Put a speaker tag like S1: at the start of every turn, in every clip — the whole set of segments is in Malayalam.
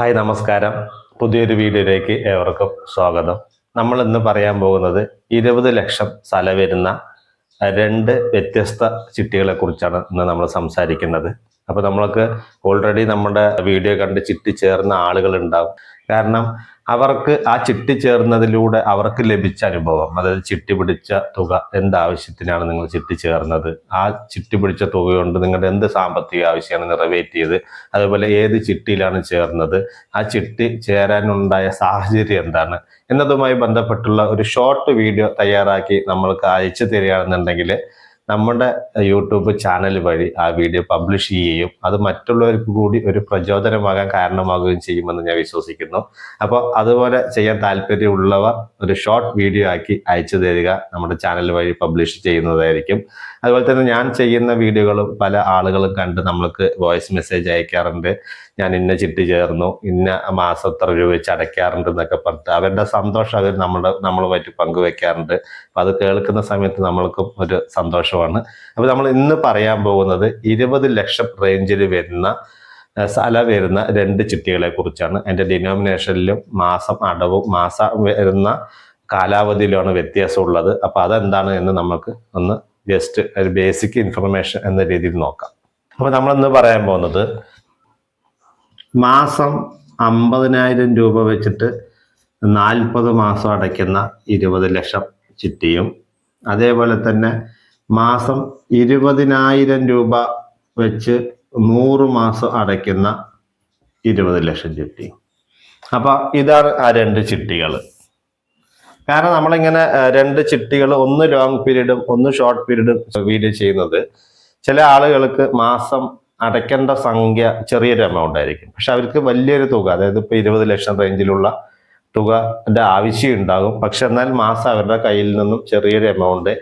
S1: ഹായ് നമസ്കാരം. പുതിയൊരു വീഡിയോയിലേക്ക് ഏവർക്കും സ്വാഗതം. നമ്മൾ ഇന്ന് പറയാൻ പോകുന്നത് ഇരുപത് ലക്ഷം സ്ഥല വരുന്ന രണ്ട് വ്യത്യസ്ത ചിട്ടികളെ കുറിച്ചാണ് ഇന്ന് നമ്മൾ സംസാരിക്കുന്നത്. അപ്പോൾ നമ്മൾക്ക് ഓൾറെഡി നമ്മുടെ വീഡിയോ കണ്ട് ചിട്ടി ചേർന്ന ആളുകൾ ഉണ്ടാവും. കാരണം അവർക്ക് ആ ചിട്ടി ചേർന്നതിലൂടെ അവർക്ക് ലഭിച്ച അനുഭവം. അതായത് ചിട്ടി പിടിച്ച തുക എന്താവശ്യത്തിനാണ് നിങ്ങൾ ചിട്ടി ചേർന്നത്? ആ ചിട്ടി പിടിച്ച തുക കൊണ്ട് നിങ്ങളുടെ എന്ത് സാമ്പത്തിക ആവശ്യമാണ് നിറവേറ്റിയത് അതുപോലെ ഏത് ചിട്ടിയിലാണ് ചേർന്നത്? ആ ചിട്ടി ചേരാനുണ്ടായ സാഹചര്യം എന്താണ്? എന്നതുമായി ബന്ധപ്പെട്ടുള്ള ഒരു ഷോർട്ട് വീഡിയോ തയ്യാറാക്കി നമ്മൾക്ക് അയച്ചു തരികയാണെന്നുണ്ടെങ്കിൽ നമ്മുടെ യൂട്യൂബ് ചാനൽ വഴി ആ വീഡിയോ പബ്ലിഷ് ചെയ്യുകയും അത് മറ്റുള്ളവർക്ക് കൂടി ഒരു പ്രചോദനമാകാൻ കാരണമാകുകയും ചെയ്യുമെന്ന് ഞാൻ വിശ്വസിക്കുന്നു. അപ്പോൾ അതുപോലെ ചെയ്യാൻ താല്പര്യമുള്ളവർ ഒരു ഷോർട്ട് വീഡിയോ ആക്കി അയച്ചു തരിക നമ്മുടെ ചാനൽ വഴി പബ്ലിഷ് ചെയ്യുന്നതായിരിക്കും. അതുപോലെ തന്നെ ഞാൻ ചെയ്യുന്ന വീഡിയോകളും പല ആളുകളും കണ്ട് നമ്മൾക്ക് വോയിസ് മെസ്സേജ് അയക്കാറുണ്ട്. ഞാൻ ഇന്ന ചിട്ടി ചേർന്നു ഇന്ന മാസം എത്ര രൂപ വെച്ച് അടയ്ക്കാറുണ്ട് എന്നൊക്കെ പറഞ്ഞിട്ട് അവരുടെ സന്തോഷം അവർ നമ്മുടെ നമ്മളുമായിട്ട് പങ്കുവെക്കാറുണ്ട്. അപ്പം അത് കേൾക്കുന്ന സമയത്ത് നമ്മൾക്കും ഒരു സന്തോഷമാണ്. അപ്പോൾ നമ്മൾ ഇന്ന് പറയാൻ പോകുന്നത് ഇരുപത് ലക്ഷം റേഞ്ചിൽ വരുന്ന സല വരുന്ന രണ്ട് ചിട്ടികളെ കുറിച്ചാണ്. അതിന്റെ ഡിനോമിനേഷനിലും മാസം അടവും മാസം വരുന്ന കാലാവധിയിലാണ് വ്യത്യാസമുള്ളത്. അപ്പോൾ അതെന്താണ് എന്ന് നമുക്ക് ഒന്ന് ജസ്റ്റ് ഒരു ബേസിക് ഇൻഫർമേഷൻ എന്ന രീതിയിൽ നോക്കാം. അപ്പോൾ നമ്മളിന്ന് പറയാൻ പോകുന്നത് മാസം അമ്പതിനായിരം രൂപ വെച്ചിട്ട് നാൽപ്പത് മാസം അടയ്ക്കുന്ന ഇരുപത് ലക്ഷം ചിട്ടിയും അതേപോലെ തന്നെ മാസം ഇരുപതിനായിരം രൂപ വെച്ച് നൂറ് മാസം അടയ്ക്കുന്ന ഇരുപത് ലക്ഷം ചിട്ടിയും. അപ്പൊ ഇതാണ് ആ രണ്ട് ചിട്ടികൾ കാരണം നമ്മളിങ്ങനെ രണ്ട് ചിട്ടികൾ ഒന്ന് ലോങ് പീരീഡും ഒന്ന് ഷോർട്ട് പീരീഡും വീഡിയോ ചെയ്യുന്നത് ചില ആളുകൾക്ക് മാസം അടയ്ക്കേണ്ട സംഖ്യ ചെറിയൊരു എമൗണ്ട് ആയിരിക്കും. പക്ഷെ അവർക്ക് വലിയൊരു തുക അതായത് ഇപ്പൊ ഇരുപത് ലക്ഷം റേഞ്ചിലുള്ള തുകയുടെ ആവശ്യം ഉണ്ടാകും. പക്ഷെ എന്നാൽ മാസം അവരുടെ കയ്യിൽ നിന്നും ചെറിയൊരു എമൗണ്ട്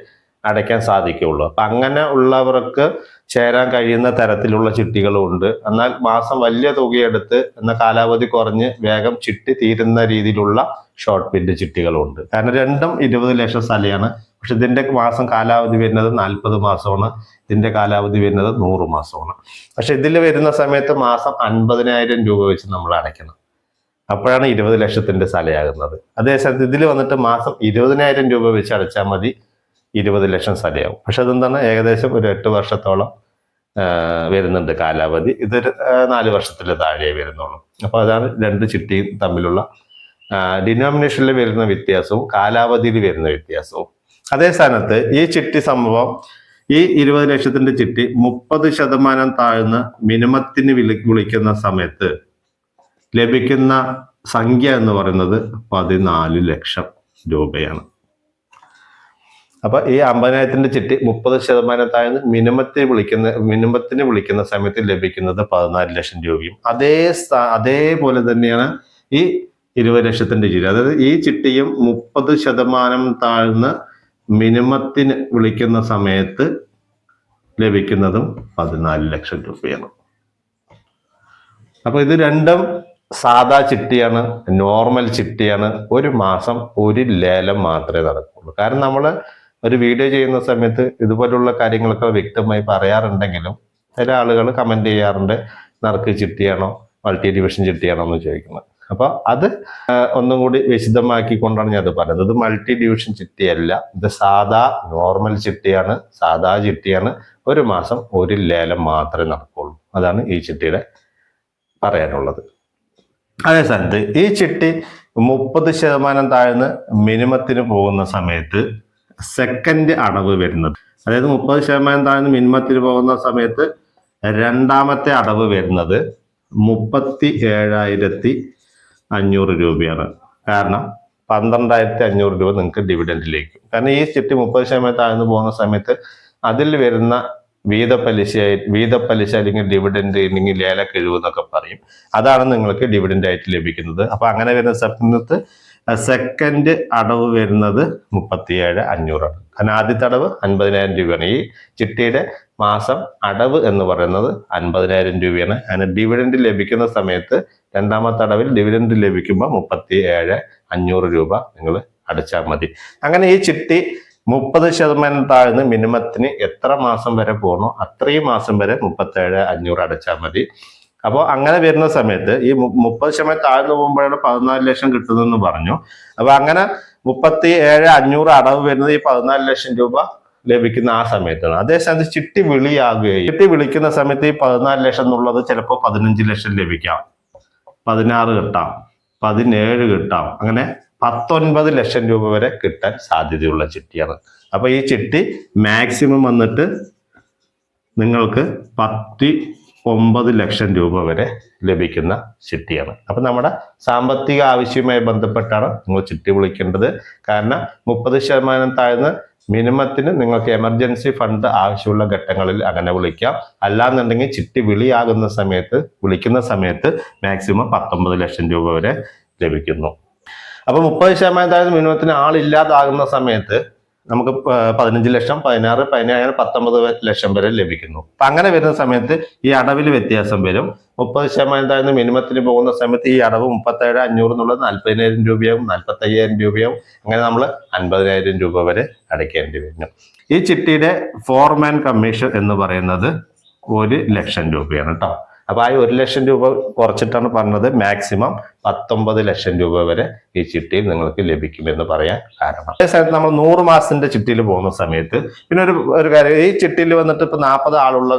S1: അടയ്ക്കാൻ സാധിക്കുകയുള്ളൂ. അപ്പൊ അങ്ങനെ ഉള്ളവർക്ക് ചേരാൻ കഴിയുന്ന തരത്തിലുള്ള ചിട്ടികളും ഉണ്ട്. എന്നാൽ മാസം വലിയ തുകയെടുത്ത് എന്ന കാലാവധി കുറഞ്ഞ് വേഗം ചിട്ടി തീരുന്ന രീതിയിലുള്ള ഷോർട്ട് പിൻഡ് ചിട്ടികളും ഉണ്ട് കാരണം രണ്ടും ഇരുപത് ലക്ഷം സ്ഥലമാണ് പക്ഷെ ഇതിന്റെ മാസം കാലാവധി വരുന്നത് നാൽപ്പത് മാസമാണ്. ഇതിന്റെ കാലാവധി വരുന്നത് നൂറ് മാസമാണ്. പക്ഷെ ഇതിൽ വരുന്ന സമയത്ത് മാസം അൻപതിനായിരം രൂപ വെച്ച് നമ്മൾ അടയ്ക്കണം. അപ്പോഴാണ് ഇരുപത് ലക്ഷത്തിന്റെ സ്ഥലയാകുന്നത്. അതേസമയത്ത് ഇതിൽ വന്നിട്ട് മാസം ഇരുപതിനായിരം രൂപ വെച്ച് അടച്ചാൽ മതി. ഇരുപത് ലക്ഷം സ്ഥലയാവും. പക്ഷെ അതെന്താണ്? ഏകദേശം ഒരു എട്ട് വർഷത്തോളം വരുന്നുണ്ട് കാലാവധി. ഇതൊരു നാല് വർഷത്തിൽ താഴെ വരുന്നുള്ളൂ. അപ്പോൾ അതാണ് രണ്ട് ചിട്ടിയും തമ്മിലുള്ള ഡിനോമിനേഷനിൽ വരുന്ന വ്യത്യാസവും കാലാവധിയിൽ വരുന്ന വ്യത്യാസവും. അതേ സ്ഥാനത്ത് ഈ ചിട്ടി സംഭവം ഈ ഇരുപത് ലക്ഷത്തിന്റെ ചിട്ടി മുപ്പത് ശതമാനം താഴ്ന്ന മിനിമത്തിന് വിളി വിളിക്കുന്ന സമയത്ത് ലഭിക്കുന്ന സംഖ്യ എന്ന് പറയുന്നത് പതിനാല് ലക്ഷം രൂപയാണ്. അപ്പൊ ഈ അമ്പതിനായിരത്തിന്റെ ചിട്ടി മുപ്പത് ശതമാനം താഴ്ന്ന് മിനിമത്തിന് വിളിക്കുന്ന മിനിമത്തിന് വിളിക്കുന്ന സമയത്ത് ലഭിക്കുന്നത് പതിനാല് ലക്ഷം രൂപയും. അതേ അതേപോലെ തന്നെയാണ് ഈ ഇരുപത് ലക്ഷത്തിന്റെ ചിട്ടി. അതായത് ഈ ചിട്ടിയും മുപ്പത് ശതമാനം താഴ്ന്ന് മിനിമത്തിന് വിളിക്കുന്ന സമയത്ത് ലഭിക്കുന്നതും പതിനാല് ലക്ഷം രൂപയാണ്. അപ്പൊ ഇത് രണ്ടും സാധാ ചിട്ടിയാണ് നോർമൽ ചിട്ടിയാണ്. ഒരു മാസം ഒരു ലേലം മാത്രമേ നടക്കുള്ളൂ. കാരണം നമ്മൾ ഒരു വീഡിയോ ചെയ്യുന്ന സമയത്ത് ഇതുപോലുള്ള കാര്യങ്ങളൊക്കെ വ്യക്തമായി പറയാറുണ്ടെങ്കിലും ചില ആളുകൾ കമന്റ് ചെയ്യാറുണ്ട് നറുക്ക് ചിട്ടിയാണോ മൾട്ടി ഡിവിഷൻ ചിട്ടിയാണോ എന്ന് ചോദിക്കുന്നത്. അപ്പോൾ അത് ഒന്നും കൂടി വിശദമാക്കിക്കൊണ്ടാണ് ഞാൻ അത് പറയുന്നത് ഇത് മൾട്ടി ഡിവിഷൻ ചിട്ടിയല്ല. ഇത് സാധാ നോർമൽ ചിട്ടിയാണ് സാധാ ചിട്ടിയാണ്. ഒരു മാസം ഒരു ലേലം മാത്രമേ നടക്കുള്ളൂ. അതാണ് ഈ ചിട്ടിയുടെ പറയാനുള്ളത്. അതേ സ്ഥാനത്ത് ഈ ചിട്ടി മുപ്പത് ശതമാനം താഴ്ന്ന് മിനിമത്തിന് പോകുന്ന സമയത്ത് സെക്കൻഡ് അടവ് വരുന്നത്. അതായത് മുപ്പത് ശതമാനം താഴ്ന്ന് മിനിമത്തിൽ പോകുന്ന സമയത്ത് രണ്ടാമത്തെ അടവ് വരുന്നത് മുപ്പത്തി ഏഴായിരത്തി അഞ്ഞൂറ് രൂപയാണ്. കാരണം പന്ത്രണ്ടായിരത്തി അഞ്ഞൂറ് രൂപ നിങ്ങൾക്ക് ഡിവിഡൻഡിലേക്ക് കാരണം ഈ ചിട്ടി മുപ്പത് ശതമാനം താഴ്ന്നു പോകുന്ന സമയത്ത് അതിൽ വരുന്ന വീതപ്പലിശ വീതപ്പലിശ അല്ലെങ്കിൽ ഡിവിഡൻഡ് അല്ലെങ്കിൽ ലേല കിഴിവ് എന്നൊക്കെ പറയും. അതാണ് നിങ്ങൾക്ക് ഡിവിഡൻഡ് ആയിട്ട് ലഭിക്കുന്നത്. അപ്പൊ അങ്ങനെ വരുന്ന സമയത്ത് സെക്കൻഡ് അടവ് വരുന്നത് മുപ്പത്തിയേഴ് അഞ്ഞൂറാണ്. കാരണം ആദ്യത്തെ അടവ് അൻപതിനായിരം രൂപയാണ്. ഈ ചിട്ടിയുടെ മാസം അടവ് എന്ന് പറയുന്നത് അൻപതിനായിരം രൂപയാണ്. അതിന് ഡിവിഡൻഡ് ലഭിക്കുന്ന സമയത്ത് രണ്ടാമത്തെ അടവിൽ ഡിവിഡൻഡ് ലഭിക്കുമ്പോൾ മുപ്പത്തി ഏഴ് അഞ്ഞൂറ് രൂപ നിങ്ങൾ അടച്ചാൽ മതി. അങ്ങനെ ഈ ചിട്ടി മുപ്പത് ശതമാനം താഴ്ന്ന് മിനിമത്തിന് എത്ര മാസം വരെ പോകണോ അത്രയും മാസം വരെ മുപ്പത്തേഴ് അഞ്ഞൂറ് അടച്ചാൽ മതി. അപ്പോൾ അങ്ങനെ വരുന്ന സമയത്ത് ഈ മുപ്പത് ശതമാനം താഴ്ന്നു പോകുമ്പോഴാണ് പതിനാല് ലക്ഷം കിട്ടുന്നതെന്ന് പറഞ്ഞു. അപ്പൊ അങ്ങനെ മുപ്പത്തി ഏഴ് അഞ്ഞൂറ് അടവ് വരുന്നത് ഈ പതിനാല് ലക്ഷം രൂപ ലഭിക്കുന്ന ആ സമയത്താണ്. അതേസമയത്ത് ചിട്ടി വിളിയാകുകയും ചിട്ടി വിളിക്കുന്ന സമയത്ത് ഈ പതിനാല് ലക്ഷം എന്നുള്ളത് ചിലപ്പോൾ പതിനഞ്ച് ലക്ഷം ലഭിക്കാം. പതിനാറ് കിട്ടാം പതിനേഴ് കിട്ടാം അങ്ങനെ പത്തൊൻപത് ലക്ഷം രൂപ വരെ കിട്ടാൻ സാധ്യതയുള്ള ചിട്ടിയാണ്. അപ്പൊ ഈ ചിട്ടി മാക്സിമം വന്നിട്ട് നിങ്ങൾക്ക് പത്തി ഒമ്പത് ലക്ഷം രൂപ വരെ ലഭിക്കുന്ന ചിട്ടിയാണ്. അപ്പൊ നമ്മുടെ സാമ്പത്തിക ആവശ്യവുമായി ബന്ധപ്പെട്ടാണ് നിങ്ങൾ ചിട്ടി വിളിക്കേണ്ടത്. കാരണം മുപ്പത് ശതമാനം താഴ്ന്ന് മിനിമത്തിന് നിങ്ങൾക്ക് എമർജൻസി ഫണ്ട് ആവശ്യമുള്ള ഘട്ടങ്ങളിൽ അങ്ങനെ വിളിക്കാം. അല്ലാന്നുണ്ടെങ്കിൽ ചിട്ടി വിളിയാകുന്ന സമയത്ത് വിളിക്കുന്ന സമയത്ത് മാക്സിമം പത്തൊമ്പത് ലക്ഷം രൂപ വരെ ലഭിക്കുന്നു. അപ്പൊ മുപ്പത് ശതമാനം താഴ്ന്ന മിനിമത്തിന് ആളില്ലാതാകുന്ന സമയത്ത് നമുക്ക് പതിനഞ്ച് ലക്ഷം പതിനാറ് പതിനേഴ് പത്തൊമ്പത് ലക്ഷം വരെ ലഭിക്കുന്നു. അപ്പൊ അങ്ങനെ വരുന്ന സമയത്ത് ഈ അടവിൽ വ്യത്യാസം വരും. മുപ്പത് ശതമാനം താഴ്ന്ന മിനിമത്തിന് പോകുന്ന സമയത്ത് ഈ അടവ് മുപ്പത്തേഴ് അഞ്ഞൂറ് എന്നുള്ളത് നാൽപ്പതിനായിരം രൂപയാവും നാൽപ്പത്തയ്യായിരം രൂപയാവും. അങ്ങനെ നമ്മൾ അൻപതിനായിരം രൂപ വരെ അടയ്ക്കേണ്ടി വരും. ഈ ചിട്ടിയുടെ ഫോർമാൻ കമ്മീഷൻ എന്ന് പറയുന്നത് ഒരു ലക്ഷം രൂപയാണ് കേട്ടോ. അപ്പൊ ആ ഒരു ലക്ഷം രൂപ കുറച്ചിട്ടാണ് പറഞ്ഞത്. മാക്സിമം പത്തൊമ്പത് ലക്ഷം രൂപ വരെ ഈ ചിട്ടിയിൽ നിങ്ങൾക്ക് ലഭിക്കുമെന്ന് പറയാൻ കാരണം. അതേ സമയത്ത് നമ്മൾ നൂറ് മാസത്തിന്റെ ചിട്ടിയിൽ പോകുന്ന സമയത്ത് പിന്നെ ഒരു ഒരു കാര്യം ഈ ചിട്ടിയിൽ വന്നിട്ട് ഇപ്പൊ നാൽപ്പത് ആളുള്ള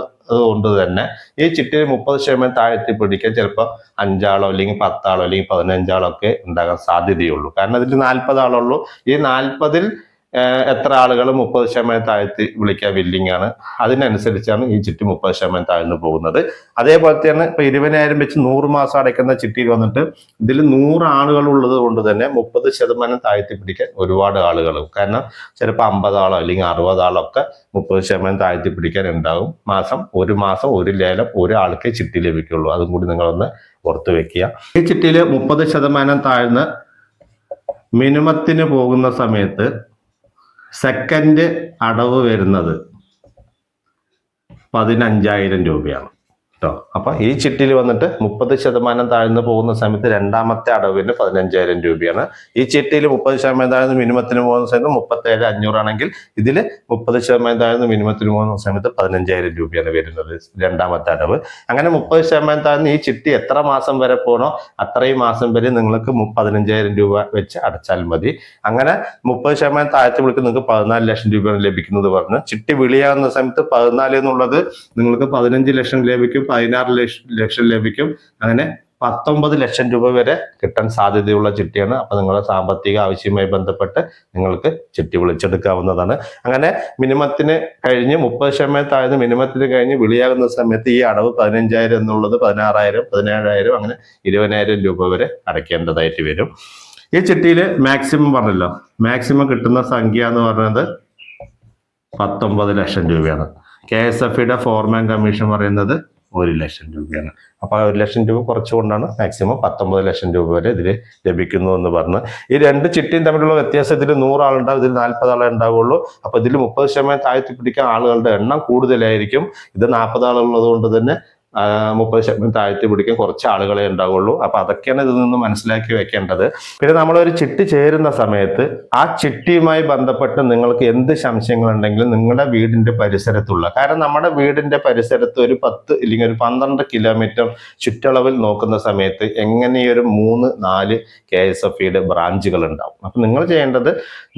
S1: കൊണ്ട് തന്നെ ഈ ചിട്ടിയിൽ മുപ്പത് ശതമാനം താഴ്ത്തി പിടിക്കാൻ ചിലപ്പോൾ അഞ്ചാളോ അല്ലെങ്കിൽ പത്താളോ അല്ലെങ്കിൽ പതിനഞ്ചാളോ ഒക്കെ ഉണ്ടാകാൻ സാധ്യതയുള്ളൂ. കാരണം ഇതിൽ നാൽപ്പത് ആളുള്ളൂ. ഈ നാൽപ്പതിൽ എത്ര ആളുകൾ മുപ്പത് ശതമാനം താഴ്ത്തി വിളിക്കാൻ വില്ലിംഗ് ആണ്? അതിനനുസരിച്ചാണ് ഈ ചിട്ടി മുപ്പത് ശതമാനം താഴ്ന്നു പോകുന്നത്. അതേപോലെ തന്നെ ഇപ്പൊ ഇരുപതിനായിരം വെച്ച് നൂറ് മാസം അടയ്ക്കുന്ന ചിട്ടിയിൽ വന്നിട്ട് ഇതിൽ നൂറ് ആളുകൾ ഉള്ളത് കൊണ്ട് തന്നെ മുപ്പത് ശതമാനം താഴ്ത്തി പിടിക്കാൻ ഒരുപാട് ആളുകൾ കാരണം ചിലപ്പോൾ അമ്പതാളോ അല്ലെങ്കിൽ അറുപതാളോ ഒക്കെ മുപ്പത് ശതമാനം താഴ്ത്തി പിടിക്കാൻ ഉണ്ടാവും. മാസം ഒരു മാസം ഒരു ലേലം ഒരാൾക്കേ ചിട്ടി ലഭിക്കുള്ളൂ. അതും കൂടി നിങ്ങളൊന്ന് ഓർത്തു വെക്കുക. ഈ ചിട്ടിയിൽ മുപ്പത് ശതമാനം താഴ്ന്ന് മിനിമത്തിന് പോകുന്ന സമയത്ത് സെക്കൻഡ് അടവ് വരുന്നത് പതിനഞ്ചായിരം രൂപയാണ്. കേട്ടോ അപ്പൊ ഈ ചിട്ടിയിൽ വന്നിട്ട് മുപ്പത് ശതമാനം താഴ്ന്നു പോകുന്ന സമയത്ത് രണ്ടാമത്തെ അടവിന് പതിനഞ്ചായിരം രൂപയാണ്. ഈ ചിട്ടിയിൽ മുപ്പത് ശതമാനം താഴ്ന്ന് മിനിമത്തിന് പോകുന്ന സമയത്ത് മുപ്പത്തേഴ് അഞ്ഞൂറാണെങ്കിൽ ഇതിൽ മുപ്പത് ശതമാനം താഴ്ന്ന് മിനിമത്തിന് പോകുന്ന സമയത്ത് പതിനഞ്ചായിരം രൂപയാണ് വരുന്നത് രണ്ടാമത്തെ അടവ്. അങ്ങനെ മുപ്പത് ശതമാനം താഴ്ന്ന് ഈ ചിട്ടി എത്ര മാസം വരെ പോകണോ അത്രയും മാസം വരെ നിങ്ങൾക്ക് പതിനഞ്ചായിരം രൂപ വെച്ച് അടച്ചാൽ മതി. അങ്ങനെ മുപ്പത് ശതമാനം താഴ്ത്തി വിളിക്ക് നിങ്ങൾക്ക് പതിനാല് ലക്ഷം രൂപയാണ് ലഭിക്കുന്നത് പറഞ്ഞു ചിട്ടി വിളിയാകുന്ന സമയത്ത് പതിനാല് എന്നുള്ളത് നിങ്ങൾക്ക് പതിനഞ്ച് ലക്ഷം ലഭിക്കും. പതിനാറ് ലക്ഷം ലഭിക്കും. അങ്ങനെ പത്തൊമ്പത് ലക്ഷം രൂപ വരെ കിട്ടാൻ സാധ്യതയുള്ള ചിട്ടിയാണ്. അപ്പൊ നിങ്ങളുടെ സാമ്പത്തിക ആവശ്യവുമായി ബന്ധപ്പെട്ട് നിങ്ങൾക്ക് ചിട്ടി വിളിച്ചെടുക്കാവുന്നതാണ്. അങ്ങനെ മിനിമത്തിന് കഴിഞ്ഞ് മുപ്പത് ശതമാനം താഴ്ന്ന് മിനിമത്തിന് കഴിഞ്ഞ് വിളിയാകുന്ന സമയത്ത് ഈ അടവ് പതിനഞ്ചായിരം എന്നുള്ളത് പതിനാറായിരം പതിനേഴായിരം അങ്ങനെ ഇരുപതിനായിരം രൂപ വരെ അടയ്ക്കേണ്ടതായിട്ട് വരും. ഈ ചിട്ടിയിൽ മാക്സിമം പറഞ്ഞല്ലോ. മാക്സിമം കിട്ടുന്ന സംഖ്യ എന്ന് പറയുന്നത് പത്തൊമ്പത് ലക്ഷം രൂപയാണ്. കെ എസ് എഫ് ഇയുടെ ഫോർമാൻ കമ്മീഷൻ പറയുന്നത് ഒരു ലക്ഷം രൂപയാണ്. അപ്പോൾ ആ ഒരു ലക്ഷം രൂപ കുറച്ചുകൊണ്ടാണ് മാക്സിമം പത്തൊമ്പത് ലക്ഷം രൂപ വരെ ഇതിൽ ലഭിക്കുന്നു എന്ന് പറഞ്ഞ്. ഈ രണ്ട് ചിട്ടിയും തമ്മിലുള്ള വ്യത്യാസം ഇതിൽ നൂറാളുണ്ടാവും ഇതിൽ നാൽപ്പത് ആളെ ഉണ്ടാവുള്ളൂ അപ്പോൾ ഇതിൽ മുപ്പത് ശതമാനം താഴ്ത്തി പിടിക്കാൻ ആളുകളുടെ എണ്ണം കൂടുതലായിരിക്കും. ഇത് നാൽപ്പത് ആളുള്ളത് കൊണ്ട് തന്നെ മുപ്പത് ശതമാനം താഴ്ത്തി പിടിക്കാൻ കുറച്ച് ആളുകളെ ഉണ്ടാവുള്ളൂ. അപ്പൊ അതൊക്കെയാണ് ഇതിൽ നിന്ന് മനസ്സിലാക്കി വെക്കേണ്ടത്. പിന്നെ നമ്മളൊരു ചിട്ടി ചേരുന്ന സമയത്ത് ആ ചിട്ടിയുമായി ബന്ധപ്പെട്ട് നിങ്ങൾക്ക് എന്ത് സംശയങ്ങൾ ഉണ്ടെങ്കിലും നിങ്ങളുടെ വീടിന്റെ പരിസരത്തുള്ള കാരണം നമ്മുടെ വീടിന്റെ പരിസരത്ത് ഒരു പത്ത് ഇല്ലെങ്കിൽ ഒരു പന്ത്രണ്ട് കിലോമീറ്റർ ചുറ്റളവിൽ നോക്കുന്ന സമയത്ത് എങ്ങനെയൊരു മൂന്ന് നാല് കെ എസ് എഫ് ഇയുടെ ബ്രാഞ്ചുകൾ ഉണ്ടാവും. അപ്പൊ നിങ്ങൾ ചെയ്യേണ്ടത്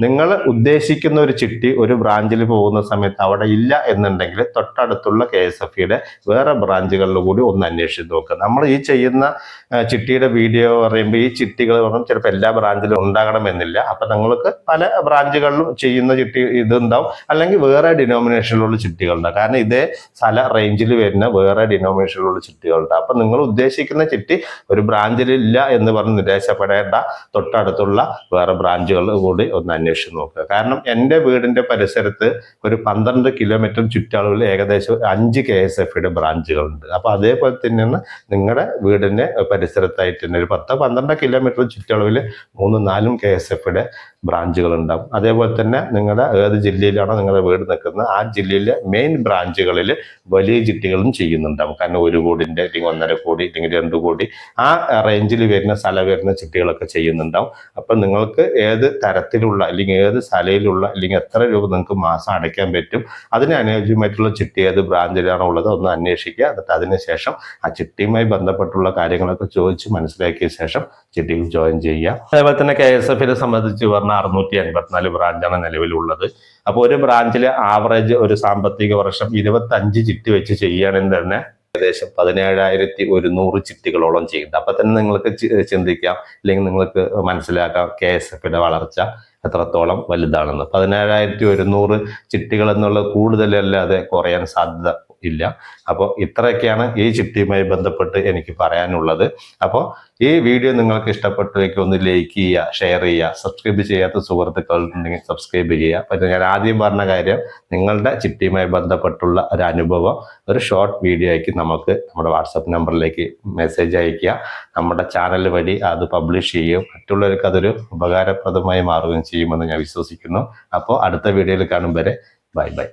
S1: നിങ്ങൾ ഉദ്ദേശിക്കുന്ന ഒരു ചിട്ടി ഒരു ബ്രാഞ്ചിൽ പോകുന്ന സമയത്ത് അവിടെ ഇല്ല എന്നുണ്ടെങ്കിൽ തൊട്ടടുത്തുള്ള കെ എസ് എഫ് ഇയുടെ വേറെ ബ്രാഞ്ചുകളിൽ കൂടി ഒന്ന് അന്വേഷിച്ച് നോക്കുക നമ്മൾ ഈ ചെയ്യുന്ന ചിട്ടിയുടെ വീഡിയോ പറയുമ്പോൾ ഈ ചിട്ടികൾ പറഞ്ഞാൽ ചിലപ്പോൾ എല്ലാ ബ്രാഞ്ചിലും ഉണ്ടാകണമെന്നില്ല. അപ്പം നിങ്ങൾക്ക് പല ബ്രാഞ്ചുകളിലും ചെയ്യുന്ന ചിട്ടി ഇതുണ്ടാവും. അല്ലെങ്കിൽ വേറെ ഡിനോമിനേഷനിലുള്ള ചിട്ടികളുണ്ടാവും കാരണം ഇതേ സ്ഥല റേഞ്ചിൽ വരുന്ന വേറെ ഡിനോമിനേഷനിലുള്ള ചിട്ടികളുണ്ട്. അപ്പം നിങ്ങൾ ഉദ്ദേശിക്കുന്ന ചിട്ടി ഒരു ബ്രാഞ്ചിലില്ല എന്ന് പറഞ്ഞ് നിരാശപ്പെടേണ്ട തൊട്ടടുത്തുള്ള വേറെ ബ്രാഞ്ചുകൾ കൂടി ഒന്ന് അന്വേഷിച്ച് നോക്കുക കാരണം എന്റെ വീടിന്റെ പരിസരത്ത് ഒരു പന്ത്രണ്ട് കിലോമീറ്റർ ചുറ്റളവിൽ ഏകദേശം അഞ്ച് കെ എസ് എഫ് ബ്രാഞ്ചുകളുണ്ട്. അപ്പൊ അതേപോലെ തന്നെയാണ് നിങ്ങളുടെ വീടിന്റെ പരിസരത്തായിട്ട് തന്നെ ഒരു പത്ത് പന്ത്രണ്ട് കിലോമീറ്റർ ചുറ്റളവിൽ മൂന്നും നാലും കെ എസ് എഫിന്റെ ബ്രാഞ്ചുകൾ ഉണ്ടാവും അതേപോലെ തന്നെ നിങ്ങളുടെ ഏത് ജില്ലയിലാണോ നിങ്ങളുടെ വീട് നിൽക്കുന്നത് ആ ജില്ലയിലെ മെയിൻ ബ്രാഞ്ചുകളിൽ വലിയ ചിട്ടികളും ചെയ്യുന്നുണ്ടാവും. കാരണം ഒരു കോടിന്റെ അല്ലെങ്കിൽ ഒന്നര കോടി അല്ലെങ്കിൽ രണ്ട് കോടി ആ റേഞ്ചിൽ വരുന്ന സ്ഥലം വരുന്ന ചിട്ടികളൊക്കെ ചെയ്യുന്നുണ്ടാവും. അപ്പൊ നിങ്ങൾക്ക് ഏത് തരത്തിലുള്ള അല്ലെങ്കിൽ ഏത് സ്ഥലയിലുള്ള അല്ലെങ്കിൽ എത്ര രൂപ നിങ്ങൾക്ക് മാസം അടയ്ക്കാൻ പറ്റും അതിന് അനുയോജ്യമായിട്ടുള്ള ചിട്ടി ഏത് ബ്രാഞ്ചിലാണോ ഉള്ളത് ഒന്ന് അന്വേഷിക്കുക. എന്നിട്ട് അതിനുശേഷം ആ ചിട്ടിയുമായി ബന്ധപ്പെട്ടുള്ള കാര്യങ്ങളൊക്കെ ചോദിച്ച് മനസ്സിലാക്കിയ ശേഷം ചിട്ടിയിൽ ജോയിൻ ചെയ്യുക. അതേപോലെ തന്നെ കെ എസ് എഫിനെ സംബന്ധിച്ച് പറഞ്ഞാൽ അറുന്നൂറ്റി എൺപത്തിനാല് ബ്രാഞ്ചാണ് നിലവിലുള്ളത്. അപ്പോൾ ഒരു ബ്രാഞ്ചിലെ ആവറേജ് ഒരു സാമ്പത്തിക വർഷം ഇരുപത്തി അഞ്ച് ചിട്ടി വെച്ച് ചെയ്യുകയാണെങ്കിൽ തന്നെ ഏകദേശം പതിനേഴായിരത്തി ഒരുന്നൂറ് ചിട്ടികളോളം ചെയ്യുന്നുണ്ട്. അപ്പൊ തന്നെ നിങ്ങൾക്ക് ചിന്തിക്കാം അല്ലെങ്കിൽ നിങ്ങൾക്ക് മനസ്സിലാക്കാം കെ എസ് എഫിന്റെ വളർച്ച എത്രത്തോളം വലുതാണെന്ന്. പതിനേഴായിരത്തി ഒരുന്നൂറ് ചിട്ടികൾ എന്നുള്ളത് കൂടുതലല്ലാതെ കുറയാൻ സാധ്യത ഇല്ല. അപ്പോൾ ഇത്രയൊക്കെയാണ് ഈ ചിട്ടിയുമായി ബന്ധപ്പെട്ട് എനിക്ക് പറയാനുള്ളത്. അപ്പോൾ ഈ വീഡിയോ നിങ്ങൾക്ക് ഇഷ്ടപ്പെട്ടുവെങ്കിൽ ഒന്ന് ലൈക്ക് ചെയ്യുക ഷെയർ ചെയ്യുക സബ്സ്ക്രൈബ് ചെയ്യാത്ത സുഹൃത്തുക്കൾ ഉണ്ടെങ്കിൽ സബ്സ്ക്രൈബ് ചെയ്യുക. പിന്നെ ഞാൻ ആദ്യം പറഞ്ഞ കാര്യം നിങ്ങളുടെ ചിട്ടിയുമായി ബന്ധപ്പെട്ടുള്ള ഒരു അനുഭവം ഒരു ഷോർട്ട് വീഡിയോ ആക്കി നമുക്ക് നമ്മുടെ വാട്സപ്പ് നമ്പറിലേക്ക് മെസ്സേജ് അയക്കുക നമ്മുടെ ചാനൽ വഴി അത് പബ്ലിഷ് ചെയ്യും. മറ്റുള്ളവർക്ക് അതൊരു ഉപകാരപ്രദമായി മാറുകയും ചെയ്യുമെന്ന് ഞാൻ വിശ്വസിക്കുന്നു. അപ്പോൾ അടുത്ത വീഡിയോയിൽ കാണും വരെ. Bye bye